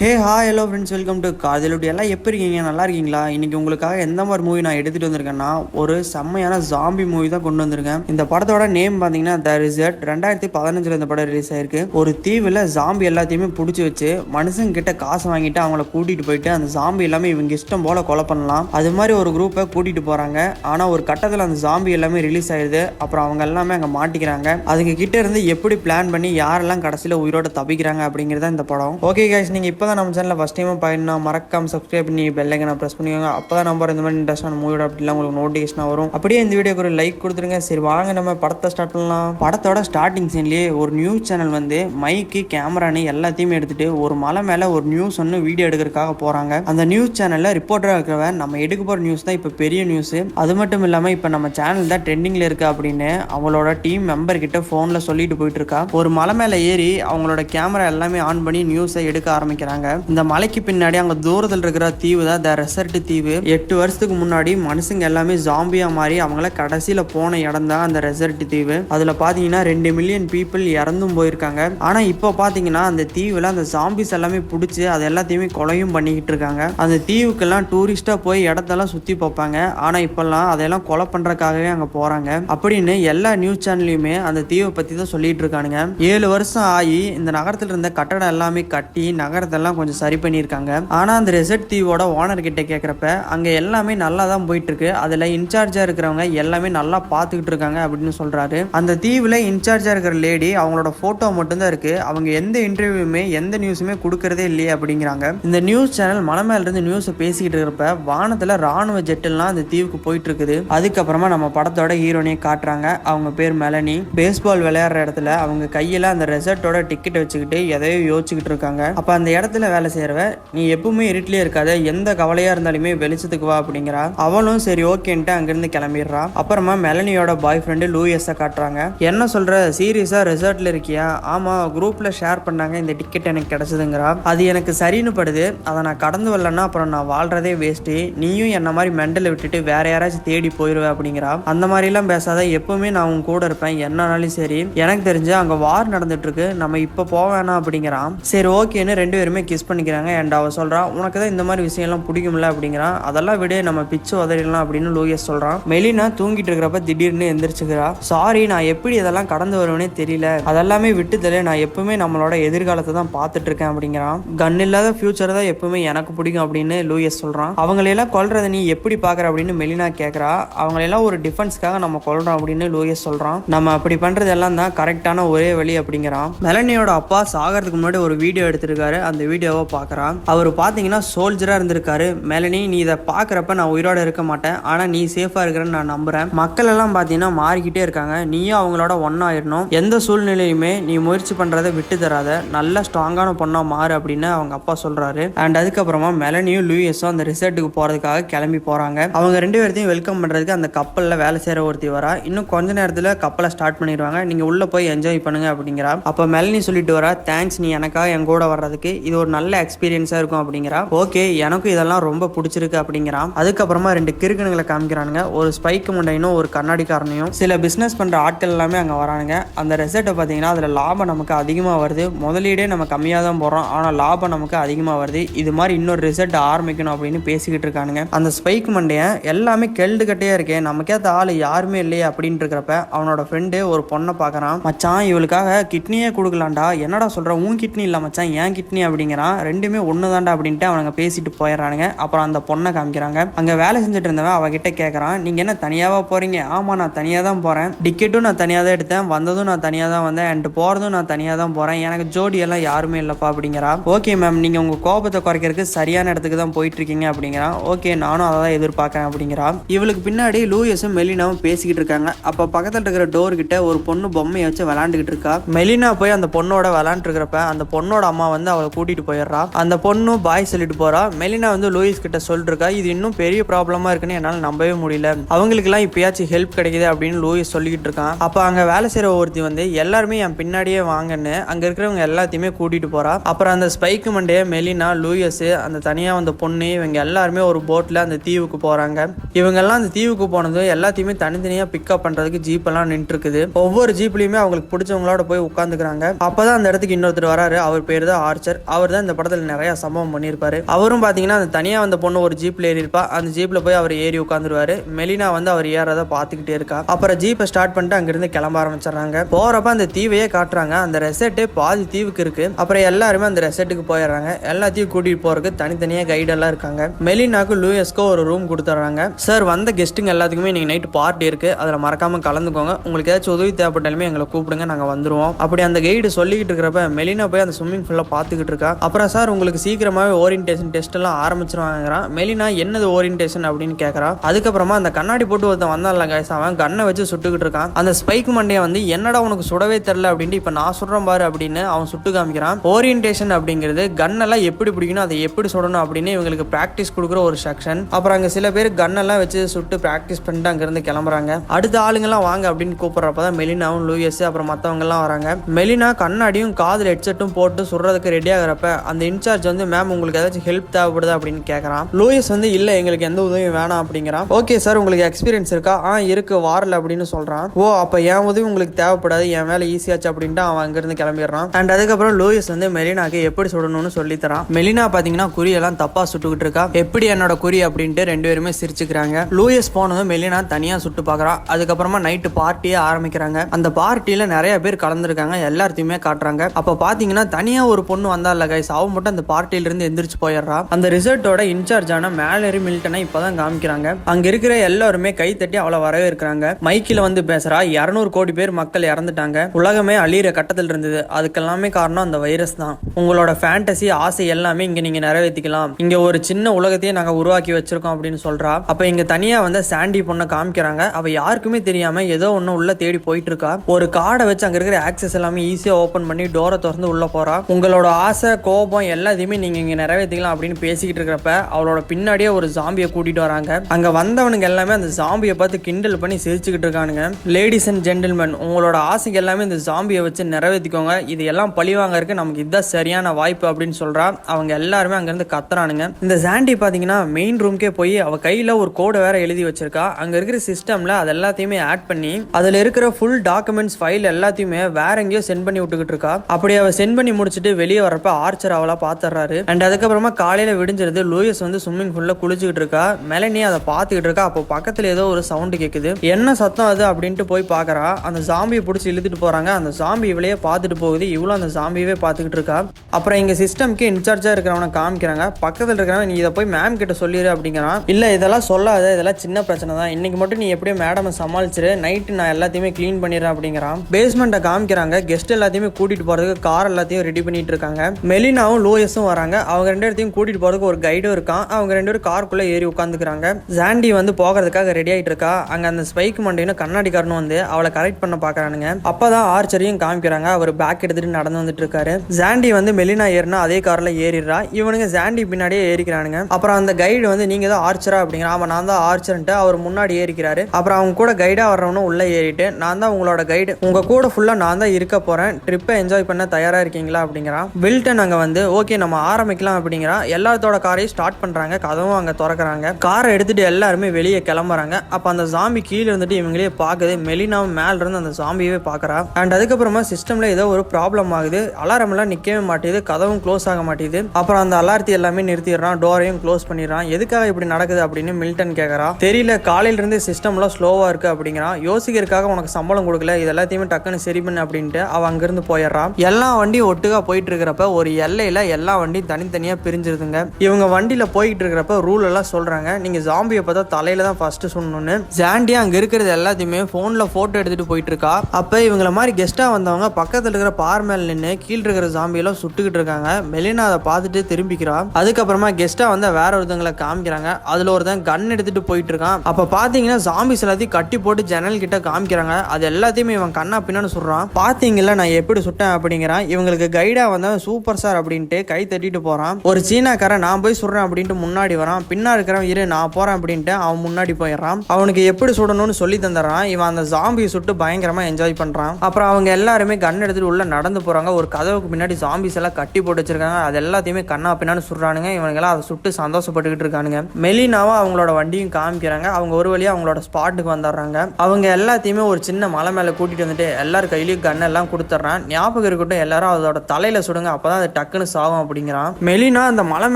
Hey hi hello friends welcome to காதலுடி எல்லாம் எப்படி இருக்கீங்க? நல்லா இருக்கீங்களா? இன்னைக்கு உங்களுக்காக எந்த மாதிரி மூவி நான் எடுத்துட்டு வந்திருக்கேன்னா ஒரு செம்மையான ஜாம்பி மூவி தான் கொண்டு வந்திருக்கேன். இந்த படத்தோட நேம் பார்த்தீங்கன்னா த ரிசர்ட் ரெண்டாயிரத்தி பதினஞ்சில் இந்த படம் ரிலீஸ் ஆயிருக்கு. ஒரு தீவில் ஜாம்பி எல்லாத்தையுமே பிடிச்சி வச்சு மனுஷங்க கிட்ட காசு வாங்கிட்டு அவங்கள கூட்டிட்டு போயிட்டு அந்த ஜாம்பி எல்லாமே இவங்க இஷ்டம் போல கொலை பண்ணலாம். அது மாதிரி ஒரு குரூப்பை கூட்டிட்டு போறாங்க. ஆனால் ஒரு கட்டத்தில் அந்த ஜாம்பி எல்லாமே ரிலீஸ் ஆயிடுது. அப்புறம் அவங்க எல்லாமே அங்கே மாட்டிக்கிறாங்க. அதுங்க கிட்ட இருந்து எப்படி பிளான் பண்ணி யாரெல்லாம் கடைசியில் உயிரோட தப்பிக்கிறாங்க அப்படிங்கிறத இந்த படம். ஓகே கேஷ் நீங்கள் இப்போ தான் நம்ம சேனலில் ஃபஸ்ட் டைமாக பாயினா மறக்காம சப்ஸ்கிரைப் பண்ணி பெல்லைக்கனை ப்ரெஸ் பண்ணிக்கோங்க. அப்போ தான் நம்பர் இந்த மாதிரி இன்ட்ரெஸ்டான மூவியோட அப்படிலாம் உங்களுக்கு நோட்டிஃபிகேஷனாக வரும். அப்படியே இந்த வீடியோக்கு ஒரு லைக் கொடுத்துருங்க சரி வாங்க நம்ம படத்தை ஸ்டார்ட் பண்ணலாம். படத்தோட ஸ்டார்டிங் சீன்லேயே ஒரு நியூஸ் சேனல் வந்து மைக்கு கேமரானு எல்லாத்தையுமே எடுத்துட்டு ஒரு மலை மேலே ஒரு நியூஸ் ஒன்று வீடியோ எடுக்கிறதுக்காக போகிறாங்க அந்த நியூஸ் சேனலில் ரிப்போர்ட்டராக இருக்கிறவன் நம்ம எடுக்க போகிற நியூஸ் தான் இப்போ பெரிய நியூஸ் அது மட்டும் இல்லாமல் இப்போ நம்ம சேனல் தான் ட்ரெண்டிங்கில் இருக்கு அப்படின்னு அவங்களோட டீம் மெம்பர் கிட்ட ஃபோனில் சொல்லிட்டு போயிட்டு இருக்கா. ஒரு மலை மேலே ஏறி அவங்களோட கேமரா எல்லாமே ஆன் பண்ணி நியூஸை எடுக்க ஆரம்பிக்கிறாங்க. இந்த மலைக்கு பின்னாடி அங்கே தூரத்தில் இருக்கிற தீவு தான் த ரெசர்ட் தீவு. எட்டு வருஷத்துக்கு முன்னாடி மனுஷங்க எல்லாமே ஜாம்பியா மாறி அவங்கள கடைசியில் போன இடம் தான் அந்த ரெசர்ட் தீவு. அதில் பார்த்தீங்கன்னா ரெண்டு மில்லியன் பீப்புள் இறந்தும் போயிருக்காங்க. ஆனால் இப்போ பார்த்தீங்கன்னா அந்த தீவில் அந்த ஜாம்பிஸ் எல்லாமே பிடிச்சி அது எல்லாத்தையுமே கொலையும் பண்ணிக்கிட்டு இருக்காங்க. அந்த தீவுக்கெல்லாம் டூரிஸ்டாக போய் இடத்தெல்லாம் சுற்றி பார்ப்பாங்க. ஆனால் இப்போல்லாம் அதெல்லாம் கொலை பண்ணுறதுக்காகவே அங்கே போகிறாங்க அப்படின்னு எல்லா நியூஸ் சேனல்லையுமே அந்த தீவை பற்றி தான் சொல்லிட்டு இருக்கானுங்க. ஏழு வருஷம் ஆகி இந்த நகரத்தில் இருந்த கட்டடம் எல்லாமே கட்டி நகரத்தெல்லாம் கொஞ்சம் சரி பண்ணியிருக்காங்க. ஆனால் அந்த ரெசர்ட் தீவோட ஓனர் கிட்ட கேட்குறப்ப அங்கே எல்லாமே நல்லா தான் போயிட்டு இருக்கு அதில் இன்சார்ஜாக இருக்கிறவங்க எல்லாமே நல்லா பார்த்துக்கிட்டு இருக்காங்க அப்படின்னு சொல்கிறாரு அந்த தீவில் இன்சார்ஜாக இருக்கிற லேடி அவங்களோட ஃபோட்டோ மட்டும்தான் இருக்கு. அவங்க எந்த இன்டர்வியூமே எந்த நியூஸுமே கொடுக்கறதே இல்லையே அப்படிங்கிறாங்க. இந்த நியூஸ் சேனல் மலை இருந்து நியூஸை பேசிக்கிட்டு இருக்கிறப்ப வானத்தில் ராணுவ ஜெட்டெல்லாம் அந்த தீவுக்கு போயிட்டு இருக்குது அதுக்கப்புறமா நம்ம படத்தோட ஹீரோனே காட்டுறாங்க. அவங்க பேர் மெலனி பேஸ்பால் விளையாடுற இடத்துல அவங்க கையில் அந்த ரெசர்ட்டோட டிக்கெட் வச்சுக்கிட்டு எதையோ யோசிச்சுக்கிட்டு இருக்காங்க. அப்போ அந்த இடத்துல வேலை செய்கிறவ நீ எப்பவுமே இருட்டிலே இருக்காத எந்த கவலையாக இருந்தாலுமே வெளிச்சத்துக்கு வா அப்படிங்கிறா. அவளும் சரி ஓகேன்ட்டு அங்கேருந்து கிளம்பிடுறா. அப்புறமா மெலனியோட பாய் ஃப்ரெண்டு லூயஸை காட்டுறாங்க. என்ன சொல்கிற சீரியஸாக ரெசார்ட்டில் இருக்கியா? ஆமாம் குரூப்பில் ஷேர் பண்ணாங்க. இந்த டிக்கெட் எனக்கு கிடச்சிதுங்கிறா. அது எனக்கு சரின்னு படுது. அதை நான் கடந்து வரலன்னா அப்புறம் நான் வாழ்றதே வேஸ்ட்டு நீயும் என்ன மாதிரி மெண்டலை விட்டுட்டு வேற யாராச்சும் தேடி போயிடுவேன் அப்படிங்கிறா. அந்த மாதிரிலாம் பேசாத. எப்பவுமே நான் உன் கூட இருப்பேன். என்னனாலும் சரி. எனக்கு தெரிஞ்சு அங்கே வார் நடந்துட்டு இருக்கு நம்ம இப்போ போவேணாம் அப்படிங்கிறான். சரி ஓகேன்னு ரெண்டு பேருமே கிஸ் பண்ணிக்கிறாங்க. அண்ட் அவள் சொல்கிறான் உனக்கு தான் இந்த மாதிரி விஷயம்லாம் பிடிக்கும்ல? அப்படிங்கிறான். அதெல்லாம் விட நம்ம பிச்சு உதறிடலாம் அப்படின்னு லூயஸ் சொல்கிறான் மெலினா தூங்கிட்டு இருக்கிறப்ப திடீர்னு எந்திரிச்சுக்கிறா. சாரி நான் எப்படி இதெல்லாம் கடந்து வருவேனே தெரியல. அதெல்லாமே விட்டுதல. நான் எப்பவுமே நம்மளோட எதிர்காலத்தை தான் பார்த்துட்டு இருக்கேன் அப்படிங்கிறான். கன் இல்லாத ஃபியூச்சர் தான் எப்பவுமே எனக்கு பிடிக்கும் அப்படின்னு லூயஸ் சொல்கிறான் அவங்களையெல்லாம் கொல்றதை நீ எப்படி பார்க்குற? அப்படின்னு மெலினா கேட்குறா அவங்களையெல்லாம் ஒரு டிஃபென்ஸ்க்காக நம்ம கொல்றோம் அப்படின்னு லூயஸ் சொல்கிறான் நம்ம அப்படி பண்ணுறது எல்லாம் தான் கரெக்டான ஒரே வழி அப்படிங்கிறான். மெலனியோட அப்பா சாகிறதுக்கு முன்னாடி ஒரு வீடியோ எடுத்திருக்காரு. அந்த வீடியோவை பார்க்கறான். அவர் பார்த்தீங்கன்னா சோல்ஜராக இருந்திருக்காரு. மெலனி நீ இதை பார்க்குறப்ப நான் உயிரோட இருக்க மாட்டேன். ஆனால் நீ சேஃபாக இருக்கிறன்னு நான் நம்புகிறேன் மக்கள் எல்லாம் பார்த்தீங்கன்னா மாறிக்கிட்டே இருக்காங்க. நீயும் அவங்களோட ஒன்றாயிடணும் எந்த சூழ்நிலையுமே நீ முயற்சி பண்ணுறதை விட்டு தராத. நல்ல ஸ்ட்ராங்கான பொண்ணா மாறு அப்படின்னு அவங்க அப்பா சொல்கிறாரு அண்ட் அதுக்கப்புறமா மெலனியும் லூயிஸும் அந்த ரிசர்ட்டுக்கு போகிறதுக்காக கிளம்பி போகிறாங்க அவங்க ரெண்டு பேர்த்தையும் வெல்கம் பண்ணுறதுக்கு அந்த கப்பலில் வேலை செய்கிற ஒருத்தி வரா. இன்னும் கொஞ்ச நேரத்தில் கப்பலை ஸ்டார்ட் பண்ணிடுவாங்க. நீங்கள் உள்ளே போய் என்ஜாய் பண்ணுங்க அப்படிங்கிறா. அப்போ மெலனி சொல்லிட்டு வரா தேங்க்ஸ் நீ எனக்காக என் கூட வர்றதுக்கு. இது ஒரு நல்ல எக்ஸ்பீரியன்ஸாக இருக்கும் அப்படிங்கிறா. ஓகே எனக்கும் இதெல்லாம் ரொம்ப பிடிச்சிருக்கு அப்படிங்கிறான். அதுக்கப்புறமா ரெண்டு கிறுக்கணுங்களை காமிக்கிறானுங்க. ஒரு ஸ்பைக்கு முண்டைனும் ஒரு கண்ணாடிக்காரனையும். சில பிஸ்னஸ் பண்ணுற ஆட்கள் எல்லாமே அங்கே வரானுங்க. அந்த ரிசல்ட்டை பார்த்தீங்கன்னா அதில் லாபம் நமக்கு அதிகமாக வருது. முதலீடே நம்ம கம்மியாக தான் போடுறோம். ஆனால் லாபம் நமக்கு அதிகமாக வருது. இது மாதிரி இன்னொரு ரிசல்ட் ஆரம்பிக்கணும் அப்படின்னு பேசிக்கிட்டு இருக்கானுங்க. அந்த ஸ்பைக் மண்டையன் எல்லாமே கெல்டு கட்டையாக இருக்கேன் நமக்கேற்ற ஆள் யாருமே இல்லையே அப்படின்னு இருக்கிறப்ப அவனோட ஃப்ரெண்டு ஒரு பொண்ணை பார்க்குறான். மச்சான் இவளுக்காக கிட்னியே கொடுக்கலாண்டா என்னடா சொல்கிற உன் கிட்னி இல்லை மச்சான். ஏன் கிட்னி அப்படிங்கிறான். ரெண்டுமே ஒன்று தாண்டா அப்படின்ட்டு அவனுங்க பேசிட்டு போயிடுறானுங்க. அப்புறம் அந்த பொண்ணை காமிக்கிறாங்க. அங்கே வேலை செஞ்சுட்டு இருந்தவன் அவகிட்ட கேட்குறான் நீங்கள் என்ன தனியாவா போகிறீங்க ஆமாம் நான் தனியாக தான் போகிறேன் டிக்கெட்டும் நான் தனியாக தான் எடுத்தேன். வந்ததும் நான் தனியாக தான் வந்தேன். அண்ட் போகிறதும் நான் தனியாக தான் போகிறேன் எனக்கு ஜோடி எல்லாம் யாருமே இல்லைப்பா அப்படிங்கிறா. ஓகே மேம் நீங்கள் உங்கள் கோபத்தை குறைக்கிறதுக்கு சரியான இடத்துக்கு தான் போயிட்டு இருக்கீங்க அப்படிங்கிறான். ஓகே நானும் அதை தான் எதிர்பார்க்கறேன் அப்படிங்கிறா. இவளுக்கு பின்னாடி லூயஸும் மெலினாவும் பேசிக்கிட்டு இருக்காங்க. அப்போ பக்கத்தில் இருக்கிற டோர் கிட்ட ஒரு பொண்ணு பொம்மையை வச்சு விளாண்டுக்கிட்டு இருக்கா. மெலினா போய் அந்த பொண்ணோட விளாண்டுருக்கிறப்ப அந்த பொண்ணோட அம்மா வந்து அவளை கூட்டிட்டு போயிடுறா. அந்த பொண்ணும் பாய் சொல்லிட்டு போறா. மெலினா வந்து லூயிஸ் கிட்ட சொல்லிருக்கா இது இன்னும் பெரிய ப்ராப்ளமா இருக்குன்னு என்னால் நம்பவே முடியல. அவங்களுக்குலாம் இப்பயாச்சும் ஹெல்ப் கிடைக்குது அப்படின்னு லூயிஸ் சொல்லிக்கிட்டு இருக்கான். அப்போ அங்கே வேலை செய்யற ஒருத்தி வந்து எல்லாருமே என் பின்னாடியே வாங்கன்னு அங்க இருக்கிறவங்க எல்லாத்தையுமே கூட்டிட்டு போறா. அப்புறம் அந்த ஸ்பைக்கு மண்டே மெலினா லூயஸ் அந்த தனியாக வந்த பொண்ணு இவங்க எல்லாருமே ஒரு போட்டில் அந்த தீவுக்கு போறாங்க. இவங்கெல்லாம் அந்த தீவுக்கு போனது எல்லாத்தையுமே தனித்தனியாக பிக்கப் பண்ணுறதுக்கு நின்று நின்றுருக்குது. ஒவ்வொரு ஜீப்லயுமே அவங்களுக்கு பிடிச்சவங்களோட போய் உட்காந்துக்கிறாங்க அப்பதான் அந்த இடத்துக்கு இன்னொருத்தர் வராரு. அவர் பேர் தான் ஆர்ச்சர் அவர் அவர் தான் இந்த படத்தில் நிறையா சம்பவம் பண்ணியிருப்பாரு. அவரும் பார்த்தீங்கன்னா அந்த தனியாக வந்த பொண்ணு ஒரு ஜீப்பில் ஏறியிருப்பா. அந்த ஜீப்பில் போய் அவர் ஏறி உட்காந்துருவாரு மெலினா வந்து அவர் ஏறதை பார்த்துக்கிட்டே இருக்கா. அப்புறம் ஜீப்பை ஸ்டார்ட் பண்ணிட்டு அங்கிருந்து கிளம்ப ஆரம்பிச்சிடுறாங்க. போகிறப்ப அந்த தீவையே காட்டுறாங்க. அந்த ரெசர்ட்டே பாதி தீவுக்கு இருக்கு. அப்புறம் எல்லாருமே அந்த ரெசர்ட்டுக்கு போயிடுறாங்க. எல்லாத்தையும் கூட்டிகிட்டு போகிறதுக்கு தனித்தனியாக கைடெல்லாம் இருக்காங்க. மெலினாக்கு லூயஸ்க்கோ ஒரு ரூம் கொடுத்துட்றாங்க. சார் வந்த கெஸ்ட்டுங்க எல்லாத்துக்குமே நீங்கள் நைட் பார்ட்டி இருக்கு. அதில் மறக்காம கலந்துக்கோங்க. உங்களுக்கு ஏதாச்சும் உதவி தேவைப்பட்டாலுமே எங்களை கூப்பிடுங்க. நாங்கள் வந்துடுவோம் அப்படி அந்த கைடு சொல்லிக்கிட்டு இருக்கிறப்ப மெலினா போய் அந்த ஸ்விம்மிங் ஃபுல்லாக பார்த்துக்கிட்டு இருக்கா. அப்புறம் சார் உங்களுக்கு சீக்கிரமாவே ஓரியன்டேஷன் டெஸ்ட் எல்லாம் ஆரம்பிச்சிருவாங்கிறான் மெலினா என்னது ஓரியன்டேஷன் அப்படின்னு கேட்குறான் அதுக்கப்புறமா அந்த கண்ணாடி போட்டு ஒருத்தன் வந்தான்ல கைஸ் அவன் கண்ணை வச்சு சுட்டுக்கிட்டு இருக்கான். அந்த ஸ்பைக் மண்டையை வந்து என்னடா உனக்கு சுடவே தெரில அப்படின்ட்டு இப்போ நான் சுடுறேன் பாரு அப்படின்னு அவன் சுட்டு காமிக்கிறான். ஓரியன்டேஷன் அப்படிங்கிறது கன்னெல்லாம் எப்படி பிடிக்கணும் அதை எப்படி சுடணும் அப்படின்னு இவங்களுக்கு ப்ராக்டிஸ் கொடுக்குற ஒரு செக்ஷன் அப்புறம் அங்கே சில பேர் கன்னெல்லாம் வச்சு சுட்டு ப்ராக்டிஸ் பண்ணிட்டு அங்கேருந்து கிளம்புறாங்க. அடுத்த ஆளுங்கெல்லாம் வாங்க அப்படின்னு கூப்பிட்றப்ப தான் மெலினாவும் லூயஸ் அப்புறம் மற்றவங்கெல்லாம் வராங்க. மெலினா கண்ணாடியும் காதில் ஹெட்செட்டும் போட்டு சுடுறதுக்கு ரெடி ஆகிறப்ப அந்த இன்சார்ஜ் வந்து மேம் உங்களுக்கு ஏதாச்சும் ஹெல்ப் தேவைப்படுதா? அப்படின்னு கேட்குறான் லூயஸ் வந்து இல்லை எங்களுக்கு எந்த உதவியும் வேணாம் அப்படிங்கிறான். ஓகே சார் உங்களுக்கு எக்ஸ்பீரியன்ஸ் இருக்கா? ஆ இருக்கு வாரல அப்படின்னு சொல்கிறான் ஓ அப்போ என் உதவி உங்களுக்கு தேவைப்படாது என் வேலை ஈஸியாச்சு அப்படின்ட்டு அவன் அங்கேருந்து கிளம்பிடுறான். அண்ட் அதுக்கப்புறம் லூயஸ் வந்து மெலினாக்கு எப்படி சுடணும்னு சொல்லி தரான். மெலினா பார்த்தீங்கன்னா குறியெல்லாம் தப்பாக சுட்டுக்கிட்டு இருக்கா. எப்படி என்னோட குறி? அப்படின்ட்டு ரெண்டு பேருமே சிரிச்சுக்கிறாங்க. லூயஸ் போனதும் மெலினா தனியாக சுட்டு பார்க்குறான் அதுக்கப்புறமா நைட்டு பார்ட்டியே ஆரம்பிக்கிறாங்க. அந்த பார்ட்டியில் நிறைய பேர் கலந்துருக்காங்க எல்லாத்தையுமே காட்டுறாங்க. அப்போ பார்த்தீங்கன்னா தனியாக ஒரு பொண்ணு வந்தா இல்லை கைஸ் அவ மட்டும் அந்த பார்ட்டியிலிருந்து எந்திரிச்சு போயிடுறா அந்த ரிசல்ட்டோட இன்சார்ஜான மேலரி மில்டனை இப்போதான் காமிக்கிறாங்க. அங்க இருக்கிற எல்லாருமே கை தட்டி அவளை வரவேற்கிறாங்க. மைக்கில் வந்து பேசுறா இரநூறு கோடி பேர் மக்கள் இறந்துட்டாங்க. உலகமே அழியிற கட்டத்தில் இருந்தது. அதுக்கெல்லாமே காரணம் அந்த வைரஸ் தான். உங்களோட ஃபேண்டசி ஆசை எல்லாமே இங்க நீங்க நிறைவேற்றிக்கலாம் இங்க ஒரு சின்ன உலகத்தையே நாங்க உருவாக்கி வச்சிருக்கோம் அப்படின்னு சொல்றா. அப்ப இங்க தனியா வந்து சாண்டி பொண்ணை காமிக்கிறாங்க. அவ யாருக்குமே தெரியாம ஏதோ ஒண்ணு உள்ள தேடி போயிட்டு இருக்கா. ஒரு கார்டை வச்சு அங்க இருக்கிற ஆக்சஸ் எல்லாமே ஈஸியா ஓபன் பண்ணி டோரை திறந்து உள்ள போறா. உங்களோட ஆசை கோபம் எல்லாத்தையுமே நீங்க இங்க நிறைவேற்றிக்கலாம் அப்படின்னு பேசிக்கிட்டு இருக்கிறப்ப அவளோட பின்னாடியே ஒரு ஜாம்பியை கூட்டிட்டு வராங்க. அங்க வந்தவனுங்க எல்லாமே அந்த ஜாம்பியை பார்த்து கிண்டல் பண்ணி சிரிச்சுக்கிட்டு இருக்கானுங்க. லேடிஸ் அண்ட் ஜென்டில்மேன் உங்களோட ஆசைக்கு எல்லாமே இந்த ஜாம்பியை வச்சு நிறைவேற்றிக்கோங்க இது எல்லாம் பழி வாங்கறதுக்கு நமக்கு இதுதான் சரியான வாய்ப்பு அப்படின்னு சொல்றா. அவங்க எல்லாருமே அங்கிருந்து கத்துறானுங்க. இந்த சாண்டி பாத்தீங்கன்னா மெயின் ரூம்க்கே போய் அவ கையில ஒரு கோடை வேற எழுதி வச்சிருக்கா. அங்க இருக்கிற சிஸ்டம்ல அது எல்லாத்தையுமே ஆட் பண்ணி அதுல இருக்கிற ஃபுல் டாக்குமெண்ட்ஸ் ஃபைல் எல்லாத்தையுமே வேற எங்கேயோ சென்ட் பண்ணி விட்டுக்கிட்டு இருக்கா. அப்படி அவ சென்ட் பண்ணி முடிச்சுட்டு வெளியே வரப்ப ஆர்ச்சர் அவளா பாத்துறாரு. அண்ட் அதுக்கப்புறமா காலையில விடிஞ்சிருது. லூயஸ் வந்து ஸ்விம்மிங் ஃபுல்லாக குளிச்சுக்கிட்டு இருக்கா. மெலனி அதை பார்த்துக்கிட்டு இருக்கா. அப்போ பக்கத்துல ஏதோ ஒரு சவுண்டு கேக்குது. என்ன சத்தம் அது அப்படின்ட்டு போய் பார்க்கறா அந்த ஜாம்பியை பிடிச்சி இழுத்துட்டு போறாங்க. அந்த ஜாம்பி இவளையே பார்த்துட்டு போகுது. இவ்வளோ அந்த ஜாம்பியவே பார்த்துக்கிட்டு இருக்கா. அப்புறம் இங்க சிஸ்டம்க்கு இன்சார்ஜா இருக்கிறவனை காமிக்கிறாங்க. பக்கத்தில் இருக்கிறவன் நீ இதை போய் மேம் கிட்ட சொல்லிடு அப்படிங்கிறான். இல்ல இதெல்லாம் சொல்லாத. இதெல்லாம் சின்ன பிரச்சனை தான். இன்னைக்கு மட்டும் நீ எப்படியும் மேடம் சமாளிச்சிரு. நைட்டு நான் எல்லாத்தையுமே க்ளீன் பண்ணிடுறேன் அப்படிங்கிறான். பேஸ்மெண்ட்டை காமிக்கிறாங்க. கெஸ்ட் எல்லாத்தையுமே கூட்டிட்டு போறதுக்கு கார் எல்லாத்தையும் ரெடி பண்ணிட்டு இருக்காங்க. மெலினாவும் லூயஸும் வராங்க. அவங்க ரெண்டு இடத்தையும் கூட்டிட்டு போறதுக்கு ஒரு கைடும் இருக்கான். அவங்க ரெண்டு பேரும் காருக்குள்ள ஏறி உட்காந்துக்கிறாங்க. ஜாண்டி வந்து போகிறதுக்காக ரெடி ஆயிட்டு இருக்கா? அங்க அந்த ஸ்பைக் மண்டையும் கண்ணாடிக்காரனும் வந்து அவளை கரெக்ட் பண்ண பாக்குறானுங்க அப்பதான் ஆர்ச்சரையும் காமிக்கிறாங்க. அவர் பேக் எடுத்துட்டு நடந்து வந்துட்டு இருக்காரு. ஜாண்டி வந்து மெலினா ஏறினா அதே கார்ல ஏறிடுறா. இவனுங்க ஜாண்டி பின்னாடியே ஏறிக்கிறானுங்க. அப்புறம் அந்த கைடு வந்து நீங்க தான் ஆர்ச்சரா அப்படிங்கிற ஆமா நான் தான் ஆர்ச்சர்ன்ட்டு அவர் முன்னாடி ஏறிக்கிறாரு. அப்புறம் அவங்க கூட கைடா வர்றவனும் உள்ள ஏறிட்டு நான் தான் உங்களோட கைடு உங்க கூட ஃபுல்லா நான் தான் இருக்க போறேன். ட்ரிப்பை என்ஜாய் பண்ண தயாரா இருக்கீங்களா? அப்படிங்கிறான். வில்டன் அங்கே வந்து ஓகே நம்ம ஆரம்பிக்கலாம் அப்படிங்கிறான் எல்லாத்தோட காரையும் ஸ்டார்ட் பண்ணுறாங்க கதவும் அங்கே திறக்கறாங்க. காரை எடுத்துகிட்டு எல்லாருமே வெளியே கிளம்புறாங்க. அப்போ அந்த ஜாம்பி கீழே இருந்துட்டு இவங்களே பார்க்குது. மெலினாவும் மேலேருந்து அந்த ஜாம்பியவே பார்க்குறா. அண்ட் அதுக்கப்புறமா சிஸ்டமில் ஏதோ ஒரு ப்ராப்ளம் ஆகுது. அலாரம்லாம் நிற்கவே மாட்டேது. கதவும் க்ளோஸ் ஆக மாட்டேது. அப்புறம் அந்த அலாரத்தி எல்லாமே நிறுத்திடுறான். டோரையும் க்ளோஸ் பண்ணிடுறான். எதுக்காக இப்படி நடக்குது? அப்படின்னு மில்டன் கேட்குறா தெரியல. காலையிலேருந்து சிஸ்டம்லாம் ஸ்லோவாக இருக்கு அப்படிங்கிறான். யோசிக்கிறதுக்காக உனக்கு சம்பளம் கொடுக்கல. இது எல்லாத்தையுமே டக்குன்னு சரி பண்ணு அப்படின்ட்டு அவன் அங்கேருந்து போயிடுறான். எல்லா வண்டியும் ஒட்டுக்கா போயிட்டு இருக்கிறப்ப ஒரு எல்லையில் எல்லா வண்டியும் தனித்தனியாக பிரிஞ்சிருதுங்க. இவங்க வண்டியில் போய்கிட்டு இருக்கிறப்ப ரூல் எல்லாம் சொல்கிறாங்க நீங்கள் ஜாம்பியை பார்த்தா தலையில் தான் ஃபஸ்ட்டு சொல்லணும்னு ஜாண்டியா அங்கே இருக்கிறது எல்லாத்தையுமே ஃபோனில் ஃபோட்டோ எடுத்துகிட்டு போயிட்டு இருக்கா அப்போ இவங்கள மாதிரி கெஸ்ட்டாக வந்தவங்க பக்கத்தில் இருக்கிற பார் மேல் நின்று கீழ் இருக்கிற ஜாம்பியெல்லாம் சுட்டுக்கிட்டு இருக்காங்க. மெலினா அதை பார்த்துட்டு திரும்பிக்கிறான். அதுக்கப்புறமா கெஸ்ட்டாக வந்து வேற ஒருத்தங்களை காமிக்கிறாங்க. அதில் ஒருத்தன் கன் எடுத்துகிட்டு போயிட்டு இருக்கான் அப்போ பார்த்தீங்கன்னா ஜாம்பிஸ் எல்லாத்தையும் கட்டி போட்டு ஜன்னல் கிட்ட காமிக்கிறாங்க. அது எல்லாத்தையுமே இவன் கண்ணா பின்னான்னு சொல்கிறான் பார்த்தீங்களா நான் எப்படி சுட்டேன் அப்படிங்கிறான். இவங்களுக்கு கைடாக வந்தவன் சூப்பர் சார் அப்படின்ட்டு கை தட்டிட்டு போறான். ஒரு சீனாக்காரன் நான் போய் சுடுறேன் அப்படின்ட்டு முன்னாடி வரான். பின்னா இருக்கிறவன் இரு நான் போறேன் அப்படின்ட்டு அவன் முன்னாடி போயிடுறான். அவனுக்கு எப்படி சுடணும்னு சொல்லி தந்துடுறான். இவன் அந்த ஜாம்பியை சுட்டு பயங்கரமா என்ஜாய் பண்றான். அப்புறம் அவங்க எல்லாருமே கன் எடுத்துட்டு உள்ள நடந்து போறாங்க. ஒரு கதவுக்கு பின்னாடி ஜாம்பிஸ் எல்லாம் கட்டி போட்டு வச்சிருக்காங்க. அது எல்லாத்தையுமே கண்ணா பின்னான்னு சுடுறானுங்க. இவங்க எல்லாம் அதை சுட்டு சந்தோஷப்பட்டுக்கிட்டு இருக்கானுங்க. மெலினாவும் அவங்களோட வண்டியும் காமிக்கிறாங்க. அவங்க ஒரு வழியா அவங்களோட ஸ்பாட்டுக்கு வந்துடுறாங்க. அவங்க எல்லாத்தையுமே ஒரு சின்ன மலை மேல கூட்டிட்டு வந்துட்டு எல்லார் கையிலயும் கன் எல்லாம் கொடுத்துட்றான். ஞாபகம் இருக்கட்டும் எல்லாரும் அதோட தலையில சுடுங்க. அப்பதான் அது டக்குன்னு சாவும் அப்படிங்கிறான். மெலினா அந்த மலை